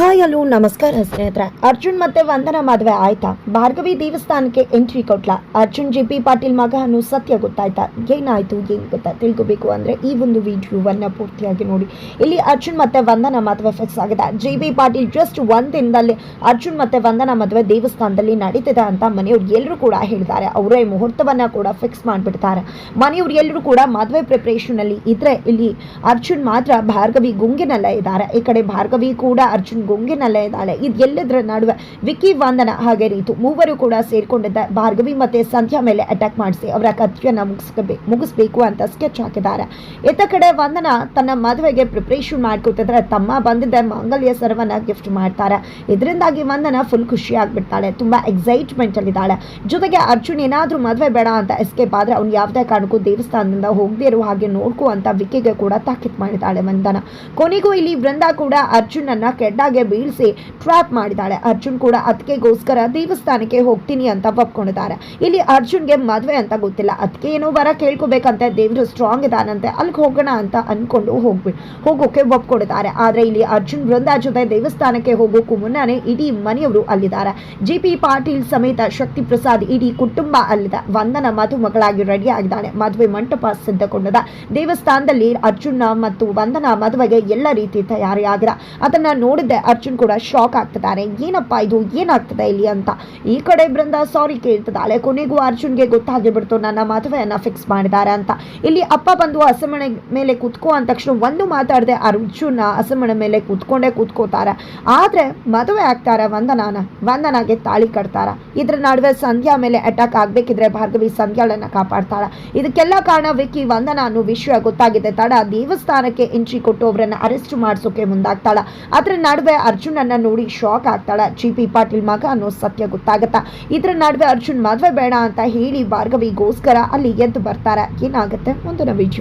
Hi hello ನಮಸ್ಕಾರ ಸ್ನೇಹಿತರೆ. ಅರ್ಜುನ್ ಮತ್ತೆ ವಂದನ ಮದುವೆ ಆಯ್ತಾ? ಭಾರ್ಗವಿ ದೇವಸ್ಥಾನಕ್ಕೆ ಎಂಟ್ರಿ ಕೊಟ್ಲ? ಅರ್ಜುನ್ ಜೆ ಪಿ ಪಾಟೀಲ್ ಮಗ ಅನ್ನೋ ಸತ್ಯ ಗೊತ್ತಾಯ್ತಾ? ಏನಾಯ್ತು, ಏನ್ ಗೊತ್ತಾ ತಿಳ್ಕೊಬೇಕು ಅಂದ್ರೆ ಈ ಒಂದು ವಿಡಿಯೋವನ್ನ ಪೂರ್ತಿಯಾಗಿ ನೋಡಿ. ಇಲ್ಲಿ ಅರ್ಜುನ್ ಮತ್ತೆ ವಂದನ ಮದುವೆ ಫಿಕ್ಸ್ ಆಗಿದೆ. ಜೆ ಬಿ ಪಾಟೀಲ್ ಜಸ್ಟ್ ಒಂದ್ ದಿನದಲ್ಲಿ ಅರ್ಜುನ್ ಮತ್ತೆ ವಂದನ ಮದುವೆ ದೇವಸ್ಥಾನದಲ್ಲಿ ನಡೀತಿದೆ ಅಂತ ಮನೆಯವ್ರು ಎಲ್ಲರೂ ಕೂಡ ಹೇಳಿದ್ದಾರೆ. ಅವರೇ ಮುಹೂರ್ತವನ್ನ ಕೂಡ ಫಿಕ್ಸ್ ಮಾಡಿಬಿಡ್ತಾರೆ. ಮನೆಯವ್ರು ಎಲ್ಲರೂ ಕೂಡ ಮದುವೆ ಪ್ರಿಪರೇಷನ್ ಅಲ್ಲಿ ಇದ್ರೆ ಇಲ್ಲಿ ಅರ್ಜುನ್ ಮಾತ್ರ ಭಾರ್ಗವಿ ಗುಂಗಿನಲ್ಲ ಇದ್ದಾರೆ. ಈ ಕಡೆ ಭಾರ್ಗವಿ ಕೂಡ ಅರ್ಜುನ್ ಗುಂಗಿನಲ್ಲೇ ಇದ್ದಾಳೆ ಇದು ಎಲ್ಲದರ ನಡುವೆ ವಿಕ್ಕಿ ವಂದನ ಹಾಗೆ ರೀತು. ಮೂವರು ಕೂಡ ಸೇರಿಕೊಂಡಿದ್ದ ಭಾರ್ಗವಿ ಮತ್ತೆ ಸಂಧ್ಯಾ ಮೇಲೆ ಅಟ್ಯಾಕ್ ಮಾಡಿಸಿ ಅವರ ಕಥೆಯನ್ನು ಮುಗಿಸ್ಕೋಬೇಕು ಮುಗಿಸ್ಬೇಕು ಅಂತ ಸ್ಕೆಚ್ ಹಾಕಿದ್ದಾರೆ. ಇತ್ತ ಕಡೆ ವಂದನ ತನ್ನ ಮದುವೆಗೆ ಪ್ರಿಪ್ರೇಷನ್ ಮಾಡ್ಕೊತಿದ್ರೆ ತಮ್ಮ ಬಂದಿದ್ದ ಮಾಂಗಲ್ಯ ಸರವನ್ನ ಗಿಫ್ಟ್ ಮಾಡ್ತಾರೆ. ಇದರಿಂದಾಗಿ ವಂದನ ಫುಲ್ ಖುಷಿ ಆಗ್ಬಿಡ್ತಾಳೆ. ತುಂಬಾ ಎಕ್ಸೈಟ್ಮೆಂಟ್ ಅಲ್ಲಿದ್ದಾಳೆ ಜೊತೆಗೆ ಅರ್ಜುನ್ ಏನಾದ್ರೂ ಮದುವೆ ಬೇಡ ಅಂತ ಎಸ್ಕೇಪ್ ಆದ್ರೆ ಅವ್ನು ಯಾವುದೇ ಕಾರಣಕ್ಕೂ ದೇವಸ್ಥಾನದಿಂದ ಹೋಗದೇ ಇರೋ ಹಾಗೆ ನೋಡ್ಕೋ ಅಂತ ವಿಕ್ಕಿಗೆ ಕೂಡ ತಾಕೀತ್ ಮಾಡಿದ್ದಾಳೆ ವಂದನ. ಕೊನೆಗೂ ಇಲ್ಲಿ ವೃಂದ ಕೂಡ ಅರ್ಜುನನ್ನ ಕೆಡ್ಡಾಗೆ ಬೀಳಿಸಿ ಟ್ರ್ಯಾಪ್ ಮಾಡಿದ್ದಾಳೆ. ಅರ್ಜುನ್ ಕೂಡ ಅದಕ್ಕೆಗೋಸ್ಕರ ದೇವಸ್ಥಾನಕ್ಕೆ ಹೋಗ್ತೀನಿ ಅಂತ ಒಪ್ಕೊಂಡಿದ್ದಾರೆ. ಇಲ್ಲಿ ಅರ್ಜುನ್ಗೆ ಮದುವೆ ಅಂತ ಗೊತ್ತಿಲ್ಲ. ಅದಕ್ಕೆ ಏನೋ ವರ ಕೇಳ್ಕೋಬೇಕಂತೆ. ದೇವರು ಸ್ಟ್ರಾಂಗ್ ಇದ್ದಾನಂತೆ ಅಲ್ಲಿಗೆ ಹೋಗೋಣ ಅಂತ ಅಂದ್ಕೊಂಡು ಹೋಗ್ಬಿ ಹೋಗೋಕೆ ಒಪ್ಕೊಂಡಿದ್ದಾರೆ. ಆದ್ರೆ ಇಲ್ಲಿ ಅರ್ಜುನ್ ವೃಂದ ಜೊತೆ ದೇವಸ್ಥಾನಕ್ಕೆ ಹೋಗೋಕ್ಕೂ ಮುನ್ನನೇ ಇಡೀ ಮನೆಯವರು ಅಲ್ಲಿದ್ದಾರೆ. ಜಿ ಪಿ ಪಾಟೀಲ್ ಸಮೇತ ಶಕ್ತಿ ಪ್ರಸಾದ್ ಇಡೀ ಕುಟುಂಬ ಅಲ್ಲಿದೆ. ವಂದನ ಮದುಮಗಳಾಗಿ ರೆಡಿ ಆಗಿದ್ದಾನೆ ಮದುವೆ ಮಂಟಪ ಸಿದ್ಧಗೊಂಡಿದೆ. ದೇವಸ್ಥಾನದಲ್ಲಿ ಅರ್ಜುನ ಮತ್ತು ವಂದನ ಮದುವೆಗೆ ಎಲ್ಲ ರೀತಿ ತಯಾರಿಯಾಗಿದೆ. ಅದನ್ನ ನೋಡಿದ್ದೆ. ಅರ್ಜುನ್ ಕೂಡ ಶಾಕ್ ಆಗ್ತಿದ್ದಾರೆ. ಏನಪ್ಪ ಇದು? ಏನಾಗ್ತದೆ ಇಲ್ಲಿ ಅಂತ? ಈ ಕಡೆ ಬೃಂದ ಸಾರಿ ಕೇಳ್ತದಾಳೆ ಕೊನೆಗೂ ಅರ್ಜುನ್ಗೆ ಗೊತ್ತಾಗಿಬಿಡ್ತು ನನ್ನ ಮದುವೆಯನ್ನ ಫಿಕ್ಸ್ ಮಾಡಿದ್ದಾರೆ ಅಂತ. ಇಲ್ಲಿ ಅಪ್ಪ ಬಂದು ಹಸಮಣೆ ಮೇಲೆ ಕುತ್ಕೋ ಅಂದ ತಕ್ಷಣ ಒಂದು ಮಾತಾಡದೆ ಅರ್ಜುನ ಹಸಮಣೆ ಮೇಲೆ ಕುತ್ಕೊಂಡೇ ಕೂತ್ಕೋತಾರೆ. ಆದ್ರೆ ಮದುವೆ ಆಗ್ತಾರೆ ವಂದನಾನ ವಂದನಾಗೆ ತಾಳಿ ಕಟ್ತಾರ. ಇದ್ರ ನಡುವೆ ಸಂಧ್ಯಾ ಮೇಲೆ ಅಟ್ಯಾಕ್ ಆಗ್ಬೇಕಿದ್ರೆ ಭಾರ್ಗವಿ ಸಂಧ್ಯಾಳನ್ನ ಕಾಪಾಡ್ತಾಳ. ಇದಕ್ಕೆಲ್ಲ ಕಾರಣ ವಿಕ್ಕಿ, ವಂದನ ಅನ್ನೋ ವಿಷಯ ಗೊತ್ತಾಗಿದೆ. ತಡ ದೇವಸ್ಥಾನಕ್ಕೆ ಎಂಟ್ರಿ ಕೊಟ್ಟು ಅವರನ್ನು ಅರೆಸ್ಟ್ ಮಾಡಿಸೋಕೆ ಮುಂದಾಗ್ತಾಳ. ಅದ್ರ ನಡುವೆ ಅರ್ಜುನನ್ನ ನೋಡಿ ಶಾಕ್ ಆಗ್ತಾಳ. ಜಿ ಪಿ ಪಾಟೀಲ್ ಮಗ ಅನ್ನೋ ಸತ್ಯ ಗೊತ್ತಾಗತ್ತಾ? ಇದ್ರ ನಡುವೆ ಅರ್ಜುನ್ ಮದ್ವೆ ಬೇಡ ಅಂತ ಹೇಳಿ ಭಾರ್ಗವಿಗೋಸ್ಕರ ಅಲ್ಲಿ ಎದ್ದು ಬರ್ತಾರೆ. ಏನಾಗುತ್ತೆ? ಮುಂದಿನ ವಿಡಿಯೋ